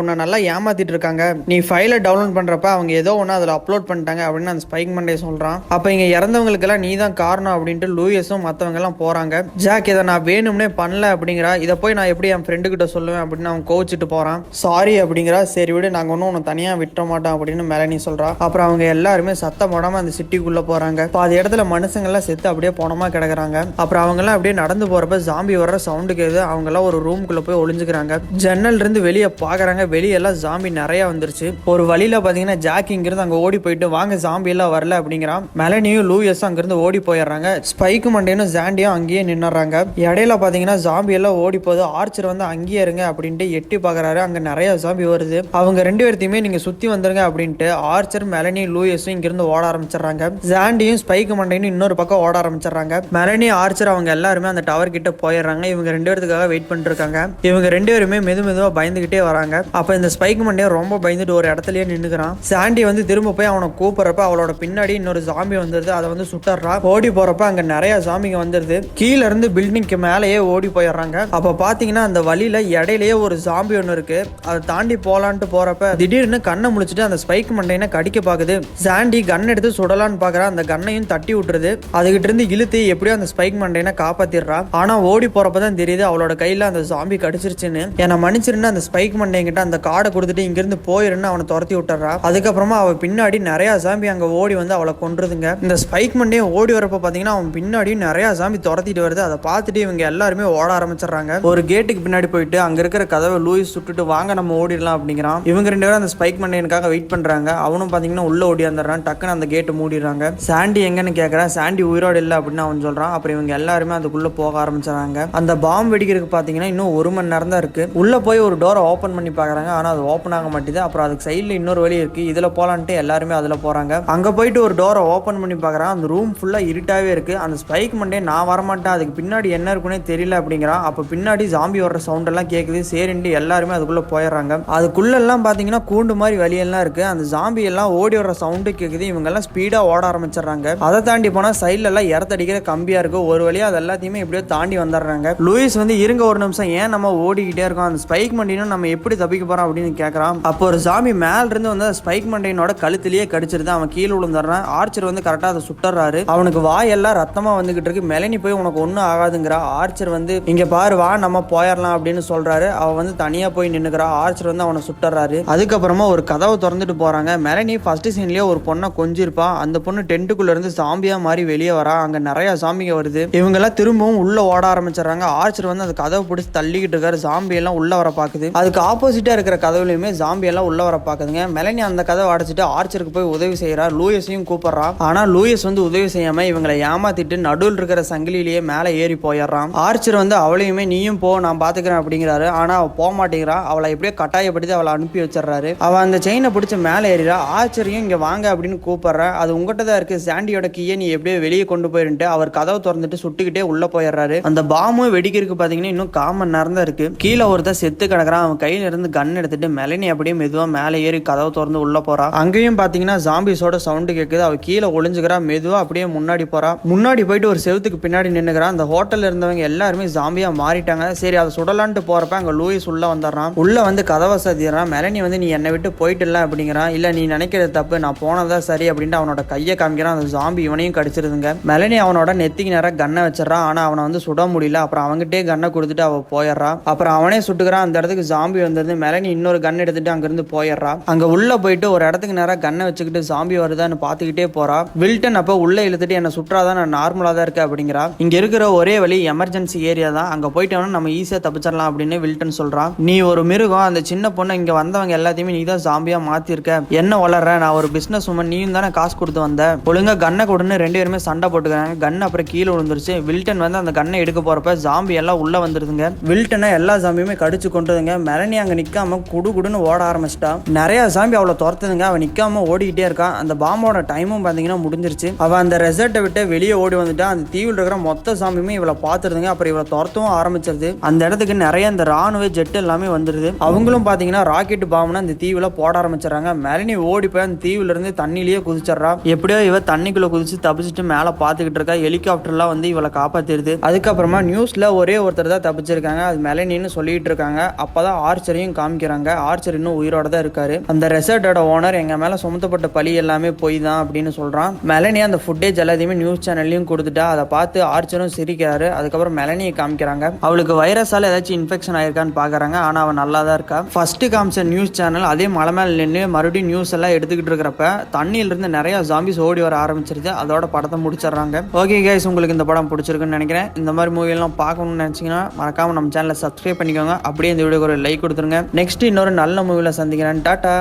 உன்னை நல்லா ஏமாத்திட்டு இருக்காங்க. நீ ஃபைலை டவுன்லோட் பண்ணுறப்ப அவங்க ஏதோ ஒன்று அதில் அப்லோட் பண்ணிட்டாங்க அப்படின்னு அந்த ஸ்பைக் மண்டே சொல்கிறான் அப்போ இங்கே இறந்தவங்களுக்கெல்லாம் நீ தான் காரணம் அப்படின்ட்டு லூயஸும் மற்றவங்கெல்லாம் போகிறாங்க ஜாக் இதை நான் வேணும்னே பண்ணல அப்படிங்கிறா. இதை போய் நான் எப்படி என் ஃப்ரெண்டு கிட்ட சொல்லுவேன் அப்படின்னு அவன் கோவிச்சிட்டு போகிறான் சாரி அப்படிங்கிறா. சரி விடு நாங்கள் ஒன்றும் உன்னை தனியாக விட்ட மாட்டோம் அப்படின்னு மெலனி சொல்கிறா அப்புறம் அவங்க எல்லாருமே சத்தம் போடாமல் அந்த சிட்டிக்குள்ளே போகிறாங்க இப்போ அது இடத்துல மனுஷங்கள்லாம் செத்து அப்படியே போனமா கிடக்குறாங்க. அப்புறம் அவங்கெல்லாம் அப்படியே நடந்து போகிறப்ப ஜாம்பி வர்ற சவுண்டு கேக்குது. அவங்கெல்லாம் ஒரு ரூம்குள்ளே போய் ஒளிஞ்சுக்கிறாங்க. ஜன்னல் இருந்து வெளியே பார்க்குறாங்க வெளியெல்லாம் ஜாம்பி நிறையா வந்துருச்சு. ஒரு வழியில் பார்த்தீங்கன்னா ஜாக்கி இங்கிருந்து அங்கே ஓடி போயிட்டு வாங்க ஜாம்பி எல்லாம் வரல அப்படிங்கிறான். மெலனியும் லூயஸும் அங்கிருந்து ஓடி போயிடுறாங்க. ஸ்பைக்கு மண்டேனும் ஜாண்டியும் அங்கேயே நின்னுறாங்க இடையில பார்த்தீங்கன்னா ஜாம்பி எல்லாம் ஓடி போகுது. ஆர்ச்சர் வந்து அங்கேயே இருங்க அப்படின்ட்டு எட்டி பார்க்குறாரு அங்கே நிறைய ஜாம்பி வருது. அவங்க ரெண்டு பேர்த்தையுமே நீங்கள் சுற்றி வந்துருங்க அப்படின்ட்டு ஆர்ச்சர் மெலனி லூயஸும் இங்கிருந்து ஓட ஆரம்பிச்சிடுறாங்க. ஜாண்டியும் ஸ்பைக்கு மண்டையும் இன்னொரு பக்கம் ஓட ஆரம்பிச்சிடுறாங்க. மெலனி ஆர்ச்சர் அவங்க எல்லாருமே அந்த டவர் கிட்ட போயிடுறாங்க. இவங்க ரெண்டு பேர்த்துக்காக வெயிட் பண்ணிட்டு இருக்காங்க இவங்க ரெண்டு பேருமே மெது மெதுவாக பயந்துகிட்டே வராங்க. அப்போ இந்த ஸ்பைக் மண்டே ரொம்ப பயந்துட்டு ஒரு இடத்துலயே நின்னுக்கிறான். சாண்டி வந்து திரும்ப போய் அவனை கூப்பிடுறப்ப அவளோட பின்னாடி இன்னொரு ஜாம்பி வந்துருது. அதை வந்து சுட்டுறா ஓடி போறப்ப அங்க நிறைய ஜாம்பிங்க வந்துருது. கீழ இருந்து பில்டிங்க்கு மேலேயே ஓடி போயிடுறாங்க. அப்ப பாத்தீங்கன்னா அந்த வழியில இடையிலேயே ஒரு ஜாம்பி ஒன்று இருக்கு. அதை தாண்டி போலான்ட்டு போறப்ப திடீர்னு கண்ணை முழிச்சிட்டு அந்த ஸ்பைக் மண்டையினை கடிக்க பாக்குது. சாண்டி கன் எடுத்து சுடலான்னு பாக்குறா. அந்த கண்ணையும் தட்டி விட்டுருது. அதுகிட்ட இருந்து இழுத்து எப்படியோ அந்த ஸ்பைக் மண்டையினை காப்பாத்திடுறா. ஆனா ஓடி போறப்ப தான் தெரியுது அவளோட கையில அந்த சாம்பி கடிச்சிருச்சுன்னு. என்னை மன்னிச்சிருன்னு அந்த ஸ்பைக் மண்டைங்கிட்ட அந்த கார்டை கொடுத்துட்டு இங்கிருந்து போயிருன்னு அவனை துரத்தி விட்டுறா அதுக்கப்புறமா அவ பின்னாடி நிறைய சாம்பி அங்க ஓடி வந்து அவளை கொன்றுதுங்க. இந்த ஸ்பைக் மண்டையும் ஓடி வரப்ப பாத்தீங்கன்னா அவன் பின்னாடியும் நிறைய சாம்பி துரத்திட்டு வருது. அதை பார்த்துட்டு இவங்க எல்லாருமே ஓட ஆரம்பிச்சிடுறாங்க. ஒரு கேட்டுக்கு பின்னாடி போயிட்டு அங்க இருக்கிற கதவை லூயிஸ் சுட்டுட்டு வாங்க நம்ம ஓடிடலாம் அப்படிங்கிறான். இவங்க ரெண்டு பேரும் அந்த ஸ்பைக் மண்டையனுக்காக வெயிட் பண்றாங்க. அவனும் பாத்தீங்கன்னா உள்ள ஓடியாந்துடுறான் டக்குன்னு அந்த கேட்டு மூடிடுறாங்க. சாண்டி எங்கன்னு கேட்கறான் சாண்டி உயிரோடு இல்லை அப்படின்னு அவன் சொல்றான். அப்புறம் இவங்க எல்லாருமே அதுக்குள்ள போக ஆரம்பிச்சிடறாங்க. அந்த பாம்பு வெடிக்கிறதுக்கு பார்த்தீங்கன்னா இன்னும் ஒரு மணி நேரம் தான் இருக்கு. உள்ளே போய் ஒரு டோரை ஓப்பன் பண்ணி பார்க்குறாங்க ஆனால் அது ஓப்பன் ஆக மாட்டேது. அப்புறம் அதுக்கு சைடுல இன்னொரு வழி இருக்குது இதில் போகலான்ட்டு எல்லாருமே அதில் போகிறாங்க அங்கே போயிட்டு ஒரு டோரை ஓப்பன் பண்ணி பாக்குறான் அந்த ரூம் ஃபுல்லாக இருட்டாகவே இருக்கு. அந்த ஸ்பைக் மண்டே நான் வரமாட்டேன். அதுக்கு பின்னாடி என்ன இருக்குன்னே தெரியல அப்படிங்கிறான் அப்போ பின்னாடி ஜாம்பி வர்ற சவுண்ட் எல்லாம் கேட்குது சரின்ட்டு எல்லாருமே அதுக்குள்ளே போயிடுறாங்க. அதுக்குள்ளெல்லாம் பார்த்தீங்கன்னா கூண்டு மாதிரி வழியெல்லாம் இருக்குது அந்த ஜாம்பி எல்லாம் ஓடி வர்ற சவுண்டு கேக்குது. இவங்கெல்லாம் ஸ்பீடாக ஓட ஆரம்பிச்சிடுறாங்க. அதை தாண்டி போனால் சைட்ல எல்லாம் இடத்தடிக்கிற கம்பியாக இருக்கு. ஒரு வழியாக அது எல்லாத்தையுமே எப்படியோ தாண்டி வந்துடுறாங்க. லூயிஸ் வந்து இருங்க ஒரு நிமிஷம் ஏன் நம்ம ஓடிக்கிட்டே இருக்கோம்? அந்த ஸ்பைக் மண்டினும் நம்ம எப்படி தப்பிக்க போறோம் அப்படின்னு கேட்கறான் அப்போ ஒரு சாமி மேல இருந்து வந்து ஸ்பைக் மண்டையனோட கழுத்திலேயே கடிச்சிருது. அவன் கீழே விழுந்துடுறான். ஆர்ச்சர் வந்து கரெக்டா அதை சுட்டுறாரு. அவனுக்கு வாயெல்லாம் ரத்தமா வந்துகிட்டு இருக்கு. மெலனி போய் உனக்கு ஒன்றும் ஆகாதுங்கிறா. ஆர்ச்சர் வந்து இங்க பாரு வா நம்ம போயிடலாம் அப்படின்னு சொல்றாரு. அவன் வந்து தனியா போய் நின்னுக்கிறா. ஆர்ச்சர் வந்து அவனை சுட்டுறாரு. அதுக்கப்புறமா ஒரு கதவை திறந்துட்டு போறாங்க. மெலனி ஃபர்ஸ்ட் சீன்லயே ஒரு பொண்ணை கொஞ்சிருப்பா. அந்த பொண்ணு டென்ட்டுக்குள்ள இருந்து சாம்பியா மாதிரி வெளியே வரா. அங்க நிறைய சாமிங்க வருது. இவங்க எல்லாம் திரும்பவும் உள்ள ஓட ஆரம்பிச்சிடுறாங்க. ஆர்ச்சர் வந்து அந்த கதவை பிடிச்சி தள்ளிக்கிட்டு இருக்காரு. ஜாம்பி எல்லாம் உள்ள வர பாக்குது. அதுக்கு ஆப்போசிட்டா இருக்கிற கதவுலையுமே ஜாம்பி எல்லாம் உள்ள வர பாக்குதுங்க. மெலனி அந்த கதவை அடைச்சிட்டு ஆர்ச்சருக்கு போய் உதவி செய்யறா லூயஸையும் கூப்பிடுறா. ஆனா லூயஸ் வந்து உதவி செய்யாம இவங்களை ஏமாத்திட்டு நடுவில் இருக்கிற சங்கிலிலேயே மேலே ஏறி போயிடுறான். ஆர்ச்சர் வந்து அவளையுமே நீயும் போ நான் பாத்துக்கிறேன் அப்படிங்கிறாரு. ஆனா அவ போக மாட்டேங்கிறா. அவளை எப்படியோ கட்டாயப்படுத்தி அவளை அனுப்பி வச்சிடுறாரு. அவ அந்த செயினை பிடிச்சி மேலே ஏறிறா. ஆர்ச்சரையும் இங்க வாங்க அப்படின்னு கூப்பிடுறா. அது உங்ககிட்ட தான் இருக்கு. சாண்டியோட கீயை நீ எப்படியோ வெளியே கொண்டு போயிருந்துட்டு அவர் கதவை திறந்துட்டு சுட்டுக்கிட்டே உள்ள போயிடுறாரு. அந்த ராமும் வெடிக்கிறதுக்கு பார்த்தீங்கன்னா இன்னும் காமன் நேரம் தான் இருக்கு. கீழே ஒருத்தர் செத்து கிடக்குறான். அவன் கையில இருந்து கன் எடுத்துட்டு மெலனி அப்படியே மெதுவா மேலே ஏறி கதவை திறந்து உள்ள போறா அங்கேயும் பாத்தீங்கன்னா ஜாம்பிஸோட சவுண்டு கேட்குது அவ கீழே ஒளிஞ்சுக்கிறா மெதுவா அப்படியே முன்னாடி போறா முன்னாடி போயிட்டு ஒரு செவுத்துக்கு பின்னாடி நின்னுக்கிறான். அந்த ஹோட்டலில் இருந்தவங்க எல்லாருமே ஜாம்பியா மாறிட்டாங்க. சரி அதை சுடலான்ட்டு போறப்ப அங்க லூயிஸ் உள்ள வந்துடுறான். உள்ள வந்து கதவை சதிடுறான் மெலனி வந்து நீ என்னை விட்டு போயிட்டு அப்படிங்கிறான். இல்ல நீ நினைக்கிறது தப்பு. நான் போனதா சரி அப்படின்ட்டு அவனோட கையை காமிக்கிறான். அந்த ஜாம்பி இவனையும் கடிச்சிருதுங்க. மெலனி அவனோட நெத்திக்கு நேரம் கண்ணை வச்சிடறான். ஆனா அவனை வந்து சுட முடியல. அப்புறம் அவன்கிட்டே கண்ணை கொடுத்துட்டு அவ போயிடுறா. அப்புறம் அவனே சுட்டுக்கிறான். அந்த இடத்துக்கு ஜாம்பி வந்தது மெலனி இன்னொரு கன் எடுத்துட்டு அங்கிருந்து போயிடுறா. அங்க உள்ள போயிட்டு ஒரு இடத்துக்கு நேரம் கண்ணை வச்சுக்கிட்டு ஜாம்பி வருதான்னு பார்த்துக்கிட்டே போறா. வில்டன் அப்ப உள்ள இழுத்துட்டு என்ன சுற்றாதான் நான் நார்மலா தான் இருக்கேன் அப்படிங்கிறா. இங்க இருக்கிற ஒரே வழி எமர்ஜென்சி ஏரியா தான். அங்க போயிட்டோம்னா நம்ம ஈஸியா தப்பிச்சிடலாம் அப்படின்னு வில்டன் சொல்றான் நீ ஒரு மிருகம் அந்த சின்ன பொண்ணு இங்க வந்தவங்க எல்லாத்தையுமே நீ தான் ஜாம்பியா மாத்திருக்க. என்ன வளர்ற? நான் ஒரு பிசினஸ் உமன் நீயும் தானே காசு கொடுத்து வந்த. ஒழுங்கா கண்ணை கொடுன்னு ரெண்டு பேருமே சண்டை போட்டுக்கிறாங்க. கன் அப்புறம் கீழே விழுந்துருச்சு. வில்டன் வந்து அந்த கண்ணை எடுக்க போகிறப்ப ஜாம்பி எல்லாம் உள்ளே வந்துடுதுங்க வில்டனை எல்லா ஜாம்பியுமே கடிச்சு கொண்டுதுங்க மெலனி அங்கே நிக்காம குடு குடுன்னு ஓட ஆரம்பிச்சிட்டா. நிறைய ஜாம்பி அவளை துரத்துதுங்க. அவன் நிற்காம ஓடிக்கிட்டே இருக்கான் அந்த பாம்போட டைமும் பார்த்தீங்கன்னா முடிஞ்சிருச்சு. அவன் அந்த ரெசர்ட்டை விட்டு வெளியே ஓடி வந்துட்டா. அந்த தீவில் இருக்கிற மொத்த சாம்பியுமே இவளை பார்த்துருதுங்க. அப்புறம் இவளை துரத்தவும் ஆரம்பிச்சிருது. அந்த இடத்துக்கு நிறைய இந்த ராணுவ ஜெட் எல்லாமே வந்துருது. அவங்களும் பார்த்தீங்கன்னா ராக்கெட் பாம்புனா அந்த தீவில் போட ஆரம்பிச்சிடறாங்க. மெலனி ஓடி போய் அந்த தீவுல இருந்து தண்ணிலேயே குதிச்சிடுறா. எப்படியோ இவ தண்ணிக்குள்ளே குதிச்சு தப்பிச்சுட்டு மேலே பார்த்துக்கிட்டு இருக்கா. ஹெலிகாப்டர்லாம் வந்து இவளை காப்பாத்திருது அதுக்கப்புறமா நியூஸில் ஒரே ஒருத்தர் தான் தப்பிச்சிருக்காங்க. அது மெலனின்னு சொல்லிட்டு இருக்காங்க. அப்போ தான் ஆர்ச்சரையும் காமிக்கிறாங்க. ஆர்ச்சர் இன்னும் உயிரோட தான் இருக்காரு. அந்த ரெசார்ட்டோட ஓனர் எங்கள் மேலே சுமத்தப்பட்ட பழி எல்லாமே பொய் தான் அப்படின்னு சொல்கிறான் மெலனி அந்த ஃபுட்டேஜ் எல்லாத்தையுமே நியூஸ் சேனல்லையும் கொடுத்துட்டா அதை பார்த்து ஆர்ச்சரும் சிரிக்கிறாரு. அதுக்கப்புறம் மெலனியை காமிக்கிறாங்க. அவளுக்கு வைரஸால் ஏதாச்சும் இன்ஃபெக்ஷன் ஆயிருக்கான்னு பார்க்குறாங்க ஆனால் அவன் நல்லா தான் இருக்கா? ஃபர்ஸ்ட் காமிச்ச நியூஸ் சேனல் அதே மலை மேலே நின்று மறுபடியும் நியூஸ் எல்லாம் எடுத்துக்கிட்டு இருக்கிறப்ப தண்ணியிலிருந்து நிறைய ஜாம்பிஸ் ஓடி வர ஆரம்பிச்சிருச்சு அதோட படத்தை முடிச்சிடுறாங்க. ஓகே கைஸ் உங்களுக்கு இந்த படம் பிடிச்சிருக்குன்னு நினைக்கிறேன். இந்த மாதிரி மூவியெல்லாம் பார்க்கணும்னு நினச்சிங்கன்னா மறக்காம நம்ம சேனலை சப்ஸ்கிரைப் பண்ணிக்கோங்க. அப்படியே இந்த வீடியோக்கு ஒரு லைக் கொடுத்துருங்க. நெக்ஸ்ட் இன்னொரு நல்ல மூவியில் சந்திக்கிறேன். டாட்டா